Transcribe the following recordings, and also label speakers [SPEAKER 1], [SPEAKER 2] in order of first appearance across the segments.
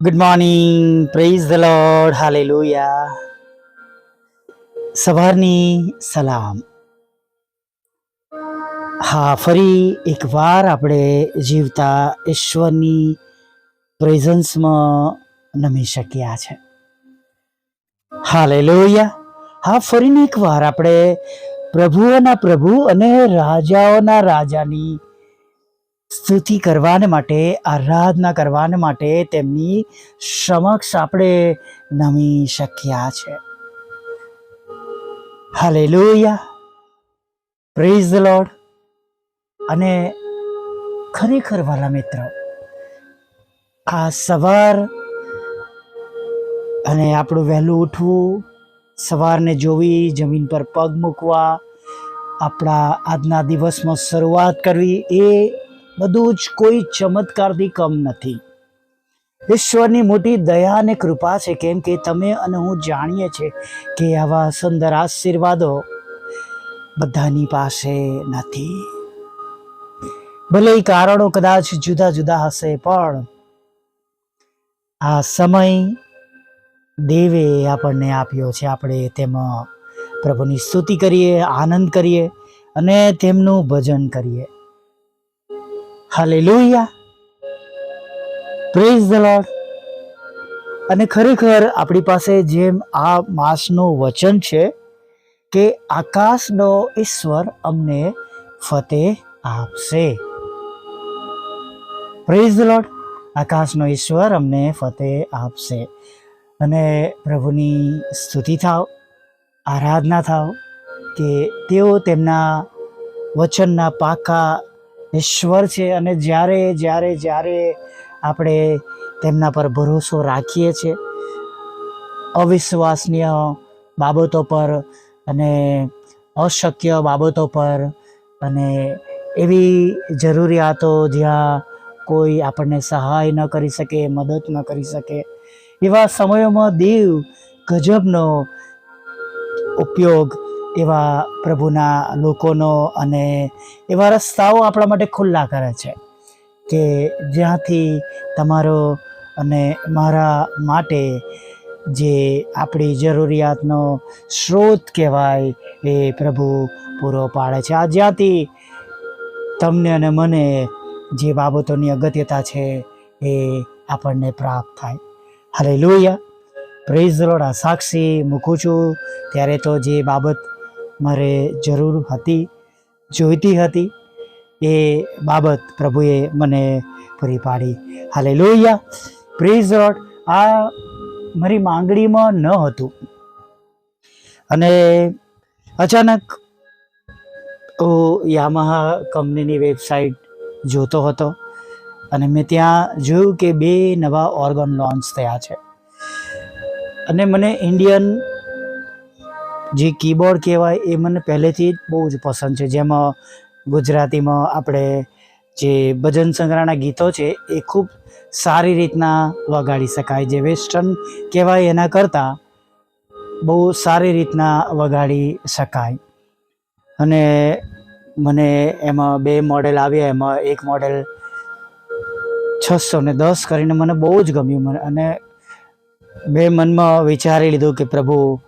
[SPEAKER 1] Good morning praise the lord hallelujah સવારની સલામ. હા, ફરી એકવાર આપણે જીવતા ઈશ્વરની પ્રેઝન્સમાં નમી શક્યા છે. હાલેલુયા હા, ફરીને એકવાર આપણે પ્રભુઓના પ્રભુ અને રાજાઓના રાજાની સ્તુતિ કરવાને માટે, આરાધના કરવાને માટે તેમની સમક્ષ આપણે નમી શક્યા છે. હાલેલુયા. પ્રેઝ ધ લોર્ડ અને ખરેખર વાલા મિત્ર, આ સવાર અને આપણું વહેલું ઉઠવું, સવારને જોવી, જમીન પર પગ મૂકવા, આપણા આજના દિવસમાં શરૂઆત કરવી એ બધું જ કોઈ ચમત્કારથી કમ નથી. ઈશ્વરની મોટી દયા અને કૃપા છે કેમ કે તમે અને હું જાણીએ છીએ કે આવા સુંદર આશીર્વાદો બધાની પાસે નથી. ભલે કારણો કદાચ જુદા જુદા હશે, પણ આ સમય દેવે આપણને આપ્યો છે. આપણે તેમાં પ્રભુની સ્તુતિ કરીએ, આનંદ કરીએ અને તેમનું ભજન કરીએ. હાલેલુયા. પ્રેઝ ધ લોર્ડ અને ખરેખર આપણી પાસે જેમ આ માસનું વચન છે કે આકાશનો ઈશ્વર અમને ફતેહ આપશે. પ્રેઝ ધ લોર્ડ આકાશનો ઈશ્વર અમને ફતેહ આપશે. અને પ્રભુની સ્તુતિ થાવ, આરાધના થાવ કે તેઓ તેમના વચનના પાકા ઈશ્વર છે અને જ્યારે જ્યારે જ્યારે આપણે તેમના પર ભરોસો રાખીએ છીએ, અવિશ્વાસનીય બાબતો પર અને અશક્ય બાબતો પર અને એવી જરૂરિયાતો જ્યાં કોઈ આપણને સહાય ન કરી શકે, મદદ ન કરી શકે, એવા સમયોમાં દેવ ગજબનો ઉપયોગ એવા પ્રભુના લોકોનો અને એવા રસ્તાઓ આપણા માટે ખુલ્લા કરે છે કે જ્યાંથી તમારો અને મારા માટે જે આપણી જરૂરિયાતનો સ્ત્રોત કહેવાય એ પ્રભુ પૂરો પાડે છે. આ જ્યાંથી તમને અને મને જે બાબતોની અગત્યતા છે એ આપણને પ્રાપ્ત થાય. હરે લોહિયા પ્રેઝ રોડ સાક્ષી મૂકું છું. ત્યારે તો જે બાબત મારે જરૂર હતી, જોઈતી હતી. એ બાબત પ્રભુએ મને પૂરી પાડી. હાલે લોહિયા પ્રેઝ રોડ આ મારી માંગણીમાં ન હતું. અને અચાનક હું યામાહા કંપનીની વેબસાઇટ જોતો હતો અને મેં ત્યાં જોયું કે બે નવા ઓર્ગન લોન્ચ થયા છે. અને મને ઇન્ડિયન જે કીબોર્ડ કહેવાય એ મને પહેલેથી જ બહુ જ પસંદ છે. જેમાં ગુજરાતીમાં આપણે જે ભજન સંગ્રહના ગીતો છે એ ખૂબ સારી રીતના વગાડી શકાય. જે વેસ્ટર્ન કહેવાય એના કરતાં બહુ સારી રીતના વગાડી શકાય. અને મને એમાં બે મોડેલ આવ્યા. એમાં એક મોડેલ છસો ને દસ કરીને મને બહુ જ ગમ્યું. મને અને મેં મનમાં વિચારી લીધું કે પ્રભુ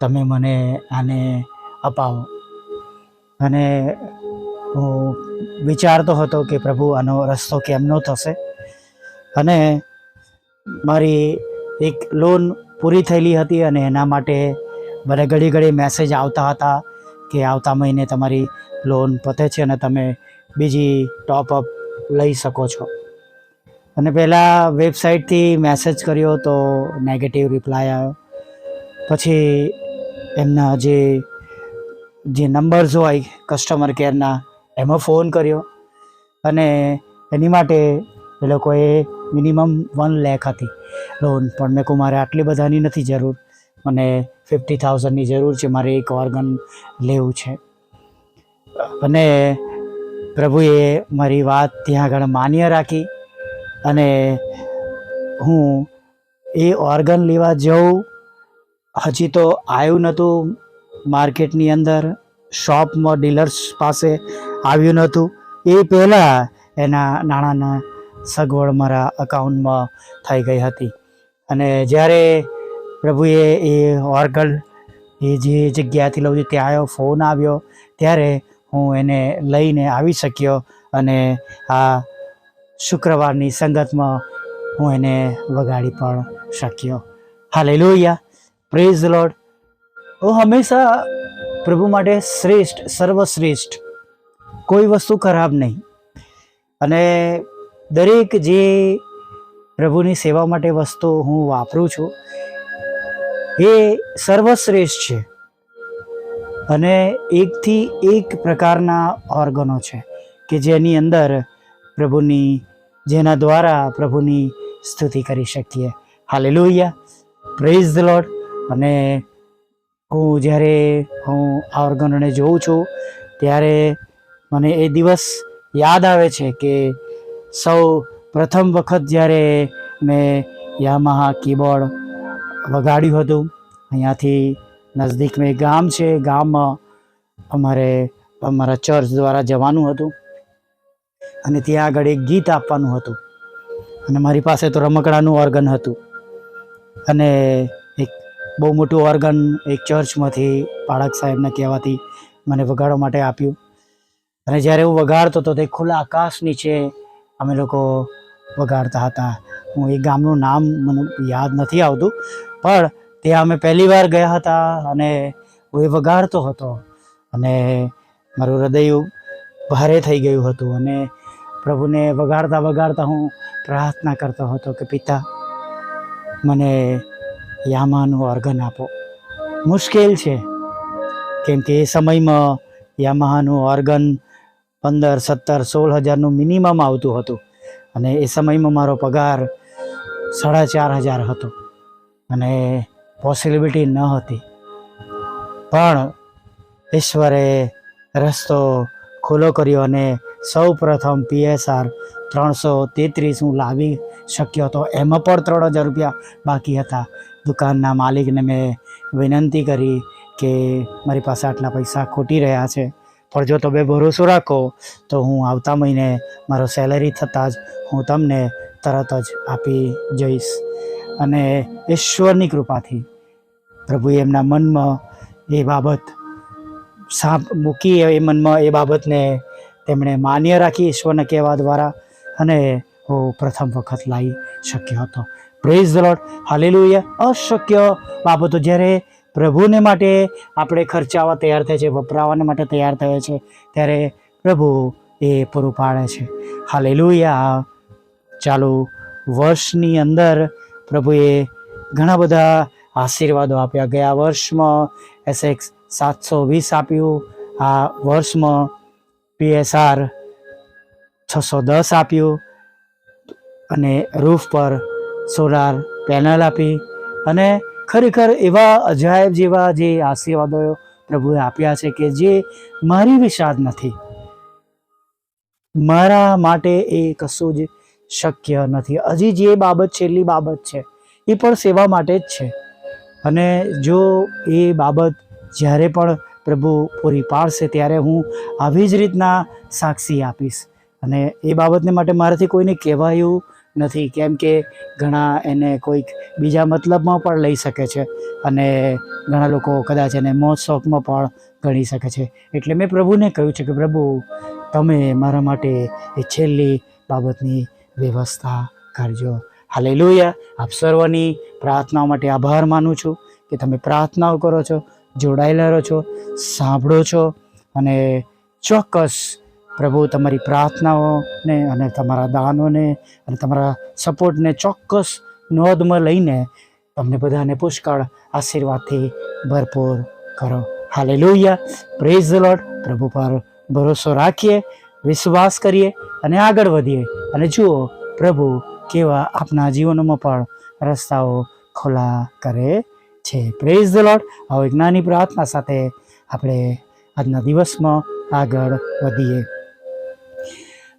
[SPEAKER 1] તમે મને આને અપાવો. અને હું વિચારતો હતો કે પ્રભુ, આનો રસ્તો કેમનો થશે? અને મારી એક લોન પૂરી થયેલી હતી અને એના માટે મને ઘડી ઘડી મેસેજ આવતા હતા કે આવતા મહિને તમારી લોન પતે છે અને તમે બીજી ટોપઅપ લઈ શકો છો. અને પહેલાં વેબસાઇટથી મેસેજ કર્યો તો નેગેટિવ રિપ્લાય આવ્યો. પછી એમના જે જે નંબર્સ હોય કસ્ટમર કેરના એમાં ફોન કર્યો. અને એની માટે એ લોકોએ મિનિમમ વન લેખ હતી લોન પણ મેં કહું, મારે આટલી બધાની નથી જરૂર. મને ફિફ્ટી થાઉઝન્ડની જરૂર છે, મારે એક ઓર્ગન લેવું છે. અને પ્રભુએ મારી વાત ત્યાં આગળ માન્ય રાખી. અને હું એ ઓર્ગન લેવા જઉં હજી તો આવ્યું નહોતું માર્કેટની અંદર, શોપમાં ડીલર્સ પાસે આવ્યું નહોતું. એ પહેલાં એના નાણાંના સગવડ મારા અકાઉન્ટમાં થઈ ગઈ હતી. અને જ્યારે પ્રભુએ એ ઓર્ગલ એ જે જગ્યાથી લઉં છું ત્યાં આવ્યો, ફોન આવ્યો, ત્યારે હું એને લઈને આવી શક્યો અને આ શુક્રવારની સંગતમાં હું એને વગાડી પણ શક્યો. હાલે લોહિયા પ્રેઝ લોડ હું હંમેશા પ્રભુ માટે શ્રેષ્ઠ, સર્વશ્રેષ્ઠ, કોઈ વસ્તુ ખરાબ નહીં. અને દરેક જે પ્રભુની સેવા માટે વસ્તુ હું વાપરું છું, એ સર્વશ્રેષ્ઠ છે. અને એકથી એક પ્રકારના ઓર્ગનો છે કે જેની અંદર પ્રભુની, જેના દ્વારા પ્રભુની સ્તુતિ કરી શકીએ. હાલે લોહિયા પ્રેઝ ધ લોડ અને હું જ્યારે હું આ ઓર્ગનોને જોઉં છું, ત્યારે મને એ દિવસ યાદ આવે છે કે સૌ પ્રથમ વખત જ્યારે મેં યામાહા કીબોર્ડ વગાડ્યું હતું. અહીંયાથી નજદીકમાં એક ગામ છે. ગામમાં અમારે, અમારા ચર્ચ દ્વારા જવાનું હતું અને ત્યાં આગળ એક ગીત આપવાનું હતું. અને મારી પાસે તો રમકડાનું ઓર્ગન હતું. અને એક બહુ મોટું ઓર્ગન એક ચર્ચમાંથી પાળક સાહેબને કહેવાથી મને વગાડવા માટે આપ્યું. અને જ્યારે હું વગાડતો હતો તે ખુલ્લા આકાશ નીચે અમે લોકો વગાડતા હતા. હું એ ગામનું નામ મને યાદ નથી આવતું, પણ ત્યાં અમે પહેલી વાર ગયા હતા અને હું એ વગાડતો હતો. અને મારું હૃદય ભારે થઈ ગયું હતું અને પ્રભુને વગાડતા વગાડતા હું પ્રાર્થના કરતો હતો કે પિતા, મને યામાનું ઓર્ગન આપો. મુશ્કેલ છે. કેમ કે એ સમયમાં યામાહાનું ઓર્ગન પંદર, સત્તર, સોળ હજારનું મિનિમમ આવતું હતું. અને એ સમયમાં મારો પગાર સાડા ચાર હજાર હતો. અને પોસિબિલિટી ન હતી. પણ ઈશ્વરે રસ્તો ખુલ્લો કર્યો અને સૌ પ્રથમ પીએસઆર ત્રણસો તેત્રીસ હું લાવી શક્યો હતો. એમાં પણ ત્રણ હજાર રૂપિયા બાકી હતા. દુકાનના માલિકને મેં વિનંતી કરી કે મારી પાસે આટલા પૈસા ખૂટી રહ્યા છે. પણ જો તમે ભરોસો રાખો, તો હું આવતા મહિને મારો સેલેરી થતાં જ હું તમને તરત જ આપી જઈશ. અને ઈશ્વરની કૃપાથી પ્રભુએ એમના મનમાં એ બાબત સાપ મૂકી એ મનમાં એ બાબતને તેમણે માન્ય રાખી ઈશ્વરના કહેવા દ્વારા અને હું પ્રથમ વખત લાવી શક્યો હતો. પ્રેઝ લોર્ડ હાલેલુયા અશક્ય બાબતો જ્યારે પ્રભુને માટે આપણે ખર્ચાવા તૈયાર થાય છે, વપરાવાને માટે તૈયાર થયા છે, ત્યારે પ્રભુ એ પૂરું પાડે છે. હાલેલુયા ચાલુ, વર્ષની અંદર પ્રભુએ ઘણા બધા આશીર્વાદો આપ્યા. ગયા વર્ષમાં એસએક્સ સાતસો વીસ આપ્યું. આ વર્ષમાં પીએસઆર છસો દસ આપ્યું. અને રૂફ પર સોલાર પેનલ આપી અને ખરેખર એવા અજાયબ જેવા જે આશીર્વાદો પ્રભુએ આપ્યા છે કે જે મારી વિષાદ નથી. મારા માટે એ કશું જ શક્ય નથી. હજી જે બાબત છેલ્લી બાબત છે, એ પણ સેવા માટે જ છે. અને જો એ બાબત જ્યારે પણ પ્રભુ પૂરી પાડશે, ત્યારે હું આવી જ રીતના સાક્ષી આપીશ. અને એ બાબતને માટે મારાથી કોઈને કહેવાયું નથી. કેમ કે ઘણા એને કોઈક બીજા મતલબમાં પણ લઈ શકે છે અને ઘણા લોકો કદાચ એને મોજ શોખમાં પણ ગણી શકે છે. એટલે મેં પ્રભુને કહ્યું છે કે, પ્રભુ, તમે મારા માટે એ છેલ્લી બાબતની વ્યવસ્થા કરજો. હાલે આપ સર્વની પ્રાર્થનાઓ માટે આભાર માનું છું કે તમે પ્રાર્થનાઓ કરો છો, જોડાયેલા રહો છો, સાંભળો છો અને ચોક્કસ પ્રભુ, તમારી પ્રાર્થનાઓને અને તમારા દાનોને અને તમારા સપોર્ટને ચોક્કસ નોંધમાં લઈને તમને બધાને પુષ્કળ આશીર્વાદથી ભરપૂર કરો. હાલે લોહિયા પ્રેઝ લોડ પ્રભુ પર ભરોસો રાખીએ, વિશ્વાસ કરીએ અને આગળ વધીએ. અને જુઓ, પ્રભુ કેવા આપના જીવનોમાં પણ રસ્તાઓ ખોલા કરે છે. પ્રેઝ ધ આવો એક નાની પ્રાર્થના સાથે આપણે આજના દિવસમાં આગળ વધીએ.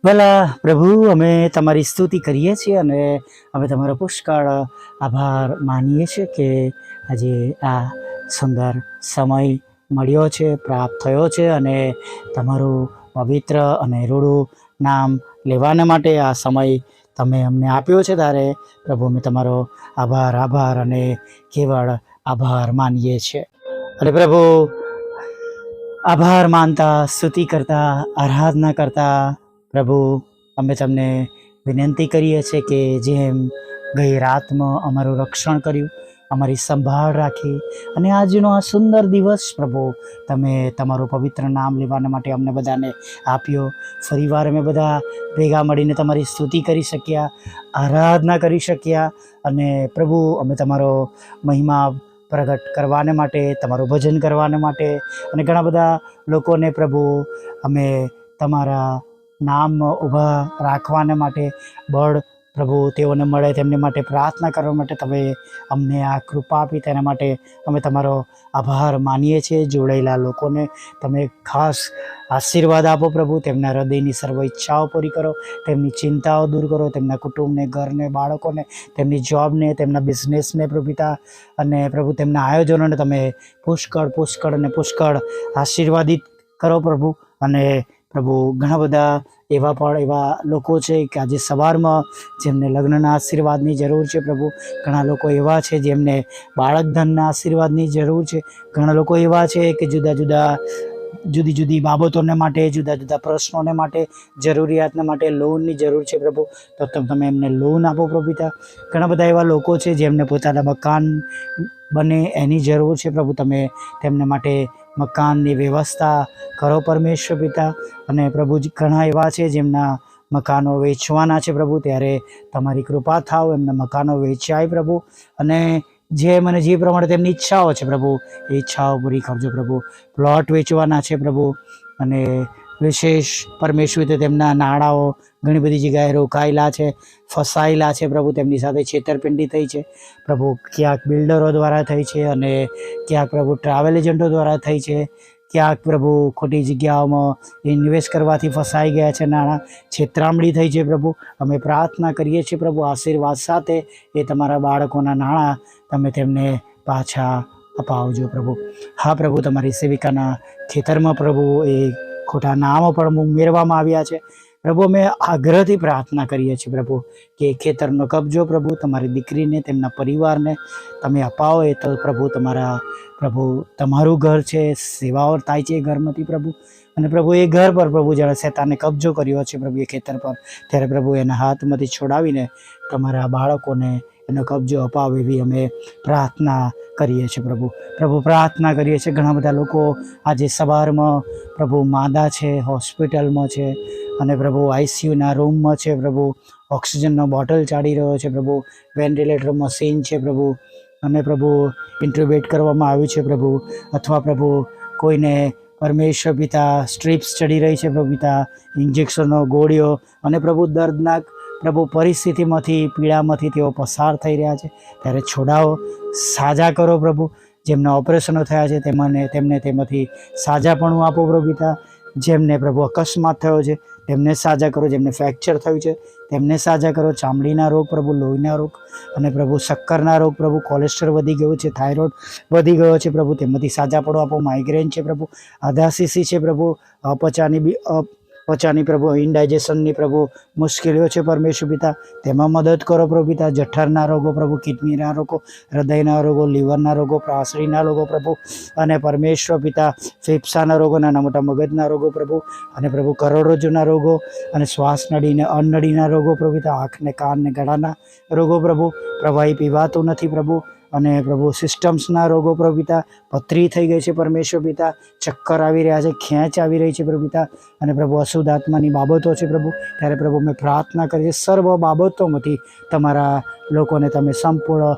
[SPEAKER 1] ભલા પ્રભુ, અમે તમારી સ્તુતિ કરીએ છીએ અને અમે તમારો પુષ્કળ આભાર માનીએ છીએ કે આજે આ સુંદર સમય મળ્યો છે, પ્રાપ્ત થયો છે અને તમારું પવિત્ર અને રૂડું નામ લેવાના માટે આ સમય તમે અમને આપ્યો છે. ત્યારે પ્રભુ, અમે તમારો આભાર આભાર અને કેવળ આભાર માનીએ છીએ. અને પ્રભુ, આભાર માનતા, સ્તુતિ કરતા, આરાધના કરતા પ્રભુ, અમે તમને વિનંતી કરીએ છીએ કે જેમ ગઈ રાતમાં અમારું રક્ષણ કર્યું, અમારી સંભાળ રાખી અને આજનો આ સુંદર દિવસ પ્રભુ, તમે તમારું પવિત્ર નામ લેવાના માટે અમને બધાને આપ્યો. ફરીવાર અમે બધા ભેગા મળીને તમારી સ્તુતિ કરી શક્યા, આરાધના કરી શક્યા અને પ્રભુ, અમે તમારો મહિમા પ્રગટ કરવાને માટે, તમારું ભજન કરવાને માટે અને ઘણા બધા લોકોને પ્રભુ, અમે તમારા નામ ઊભા રાખવાને માટે બળ પ્રભુ તેઓને મળે, તેમની માટે પ્રાર્થના કરવા માટે તમે અમને આ કૃપા આપી, તેના માટે અમે તમારો આભાર માનીએ છીએ. જોડાયેલા લોકોને તમે ખાસ આશીર્વાદ આપો પ્રભુ, તેમના હૃદયની સર્વ ઈચ્છાઓ પૂરી કરો, તેમની ચિંતાઓ દૂર કરો, તેમના કુટુંબને, ઘરને, બાળકોને, તેમની જોબને, તેમના બિઝનેસને પ્રભુતા અને પ્રભુ તેમના આયોજનોને તમે પુષ્કળ પુષ્કળ અને પુષ્કળ આશીર્વાદિત કરો પ્રભુ અને પ્રભુ, ઘણા બધા એવા પણ એવા લોકો છે કે આજે સવારમાં જેમને લગ્નના આશીર્વાદની જરૂર છે પ્રભુ. ઘણા લોકો એવા છે જેમને બાળક ધનના આશીર્વાદની જરૂર છે. ઘણા લોકો એવા છે કે જુદા જુદા, જુદી જુદી બાબતોને માટે, જુદા જુદા પ્રશ્નોને માટે, જરૂરિયાતને માટે લોનની જરૂર છે પ્રભુ. તો તમે એમને લોન આપો પ્રભુ ઘણા બધા એવા લોકો છે જેમને પોતાના મકાન બને એની જરૂર છે પ્રભુ. તમે તેમને માટે મકાનની વ્યવસ્થા કરો પરમેશ્વર પિતા. અને પ્રભુ ઘણા એવા છે જેમના મકાનો વેચવાના છે પ્રભુ. ત્યારે તમારી કૃપા થાવ, એમના મકાનો વેચાય પ્રભુ. અને જે મને જે પ્રમાણે તેમની ઈચ્છાઓ છે પ્રભુ, એ ઈચ્છાઓ પૂરી કરજો પ્રભુ. પ્લોટ વેચવાના છે પ્રભુ. અને વિશેષ પરમેશ્વર તેમના નાણાંઓ ઘણી બધી જગ્યાએ રોકાયેલા છે, ફસાયેલા છે પ્રભુ. તેમની સાથે છેતરપિંડી થઈ છે. પ્રભુ ક્યાંક બિલ્ડરો દ્વારા થઈ છે અને ક્યાંક પ્રભુ ટ્રાવેલ એજન્ટો દ્વારા થઈ છે. ક્યાંક પ્રભુ ખોટી જગ્યાઓમાં ઇન્વેસ્ટ કરવાથી ફસાઈ ગયા છે, નાણાં છેતરામણી થઈ છે પ્રભુ. અમે પ્રાર્થના કરીએ છીએ પ્રભુ, આશીર્વાદ સાથે એ તમારા બાળકોના નાણાં તમે તેમને પાછા અપાવજો પ્રભુ. હા પ્રભુ, તમારી સેવિકાના ખેતરમાં પ્રભુ એ ખોટા નામો પણ ઉમેરવામાં આવ્યા છે. પ્રભુ, અમે આગ્રહથી પ્રાર્થના કરીએ છીએ પ્રભુ, કે ખેતરનો કબજો પ્રભુ, તમારી દીકરીને, તેમના પરિવારને તમે અપાવો. એ તો પ્રભુ તમારા, પ્રભુ તમારું ઘર છે, સેવાઓ થાય છે એ ઘરમાંથી પ્રભુ. અને પ્રભુ, એ ઘર પર પ્રભુ જ્યારે શેતાને કબજો કર્યો છે પ્રભુ એ ખેતર પર, ત્યારે પ્રભુ એના હાથમાંથી છોડાવીને તમારા બાળકોને એનો કબજો અપાવે એવી અમે પ્રાર્થના કરીએ છીએ પ્રભુ. પ્રભુ પ્રાર્થના કરીએ છીએ. ઘણા બધા લોકો આજે સવારમાં પ્રભુ માદા છે, હોસ્પિટલમાં છે અને પ્રભુ આઈસીયુના રૂમમાં છે. પ્રભુ ઓક્સિજનનો બોટલ ચાડી રહ્યો છે. પ્રભુ વેન્ટિલેટર મશીન છે પ્રભુ અને પ્રભુ ઇન્ટ્યુબેટ કરવામાં આવ્યું છે પ્રભુ. અથવા પ્રભુ કોઈને પરમેશ્વર પિતા સ્ટ્રીપ્સ ચડી રહી છે. પ્રભુ પિતા ઇન્જેક્શનો ગોળીઓ અને પ્રભુ દર્દનાક પ્રભુ પરિસ્થિતિમાંથી, પીડામાંથી તેઓ પસાર થઈ રહ્યા છે. ત્યારે છોડાઓ સાજા કરો પ્રભુ. જેમના ઓપરેશનો થયા છે, તેમને તેમને તેમાંથી સાજાપણું આપો પ્રભુ પિતા. જેમને પ્રભુ અકસ્માત થયો છે, તેમને સાજા કરો. જેમને ફ્રેક્ચર થયું છે, તેમને સાજા કરો. ચામડીના રોગ પ્રભુ, લોહીના રોગ અને પ્રભુ શક્કરના રોગ પ્રભુ. કોલેસ્ટ્રોલ વધી ગયું છે, થાઇરોઇડ વધી ગયો છે પ્રભુ. તેમાંથી સાજા પડો આપો. માઇગ્રેન છે પ્રભુ. આધાસીસી છે પ્રભુ. અપચાની બી અપચાની પ્રભુ ઇન્ડાઇજેશનની પ્રભુ, મુશ્કેલીઓ છે પરમેશ્વર પિતા. તેમાં મદદ કરો પ્રભુ પિતા. જઠરના રોગો પ્રભુ, કિડનીના રોગો, હૃદયના રોગો, લીવરના રોગો પ્રાસરીના રોગો પ્રભુ. અને પરમેશ્વર પિતા, ફેફસાના રોગો, નાના મોટા મગજના રોગો પ્રભુ. અને પ્રભુ કરોડરજ્જુના રોગો અને શ્વાસ નળીને અન્નડીના રોગો પ્રભુ પિતા. આંખને, કાનને, ગળાના રોગો પ્રભુ. પ્રવાહી પીવાતું નથી પ્રભુ. અને પ્રભુ સિસ્ટમ્સના રોગો પ્રભુ પિતા પથરી થઈ ગઈ છે પરમેશ્વર પિતા. ચક્કર આવી રહ્યા છે, ખેંચ આવી રહી છે પ્રભુ અને પ્રભુ અશુદ્ધ આત્માની બાબતો છે પ્રભુ. ત્યારે પ્રભુ મેં પ્રાર્થના કરી છે, સર્વ બાબતોમાંથી તમારા લોકોને તમે સંપૂર્ણ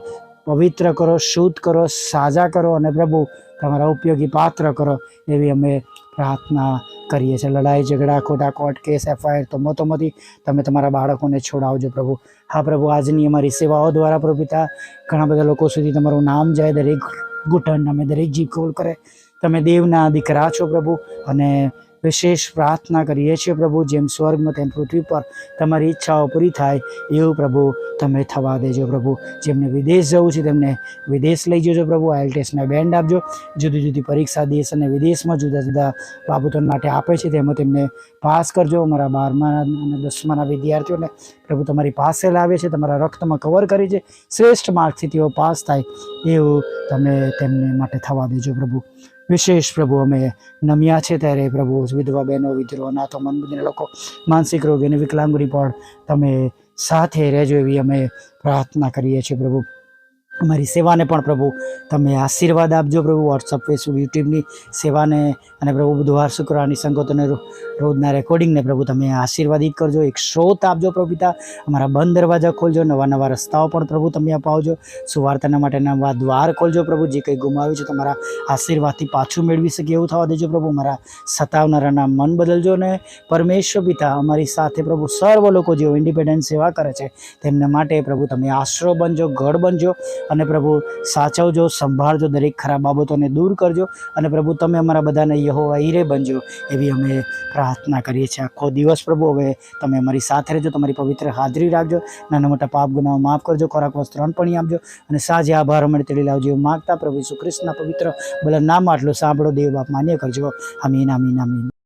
[SPEAKER 1] પવિત્ર કરો, શુદ્ધ કરો, સાજા કરો અને પ્રભુ તમારા ઉપયોગી પાત્ર કરો એવી અમે પ્રાર્થના કરીએ છીએ. લડાઈ, ઝઘડા, ખોટા કોર્ટ કેસ એફઆઈઆર તો મોતોમાંથી તમે તમારા બાળકોને છોડાવજો પ્રભુ. હા પ્રભુ, આજની અમારી સેવાઓ દ્વારા પ્રભુ પિતા, ઘણા બધા લોકો સુધી તમારું નામ જાય, દરેક ઘૂંટણ અમે દરેક જીભ કબૂલ કરે. તમે દેવના દીકરા છો પ્રભુ અને વિશેષ પ્રાર્થના કરીએ છીએ પ્રભુ, જેમ સ્વર્ગમાં તેમ પૃથ્વી પર તમારી ઈચ્છાઓ પૂરી થાય એવું પ્રભુ તમે થવા દેજો પ્રભુ. જેમને વિદેશ જવું છે તેમને વિદેશ લઈ જજો પ્રભુ આઈએલ બેન્ડ આપજો. જુદી જુદી પરીક્ષા દેશ અને વિદેશમાં જુદા જુદા બાબતો માટે આપે છે તેમાં તેમને પાસ કરજો. અમારા બારમાના અને દસમાના વિદ્યાર્થીઓને પ્રભુ તમારી પાસે લાવે છે, તમારા રક્તમાં કવર કરે છે. શ્રેષ્ઠ માર્કથી તેઓ પાસ થાય એવું તમે તેમને માટે થવા દેજો પ્રભુ. વિશેષ પ્રભુ અમે નમ્યા છે ત્યારે પ્રભુ, વિધવા બહેનો, વિધરો, અનાથો, મનબુદ્ધિને લોકો, માનસિક રોગ અને વિકલાંગોની પણ તમે સાથે રહેજો એવી અમે પ્રાર્થના કરીએ છીએ પ્રભુ. અમારી સેવાને પણ પ્રભુ તમે આશીર્વાદ આપજો પ્રભુ. વોટ્સઅપ ફેસબુક યુટ્યુબની સેવાને અને પ્રભુ બુધવાર શુક્રવારની સંગતોને રોજના રેકોર્ડિંગને પ્રભુ તમે આશીર્વાદિત કરજો. એક સ્રોત આપજો પ્રભુ પિતા. અમારા બંધ દરવાજા ખોલજો. નવા નવા રસ્તાઓ પણ પ્રભુ તમે અપાવજો. સુવાર્તાના માટે નવા દ્વાર ખોલજો પ્રભુ. જે કંઈ ગુમાવ્યું છે તમારા આશીર્વાદથી પાછું મેળવી શકે એવું થવા દેજો પ્રભુ. મારા સતાવનારાના મન બદલજો ને પરમેશ્વર પિતા અમારી સાથે પ્રભુ સર્વ લોકો જેઓ ઇન્ડિપેન્ડન્ટ સેવા કરે છે, તેમના માટે પ્રભુ તમે આશરો બનજો ગઢ બનજો. અને પ્રભુ સાચવજો, સંભાળજો દરેક ખરાબ બાબતોને દૂર કરજો અને પ્રભુ તમે અમારા બધાને યહોવા ઈરે બનજો એવી અમે પ્રાર્થના કરીએ છીએ. આખો દિવસ પ્રભુ હવે તમે અમારી સાથે રહેજો, તમારી પવિત્ર હાજરી રાખજો, નાના મોટા પાપ ગુનાઓ માફ કરજો, ખોરાક, વસ્ત્ર અણપણી આપજો અને સાંજે આભાર અમે તેડી લાવજો માગતા પ્રભુ ઈસુ ખ્રિસ્તના પવિત્ર બોલા નામ આટલું સાંભળો, દેવ બાપ માન્ય કરજો. અમીન અમીન અમીન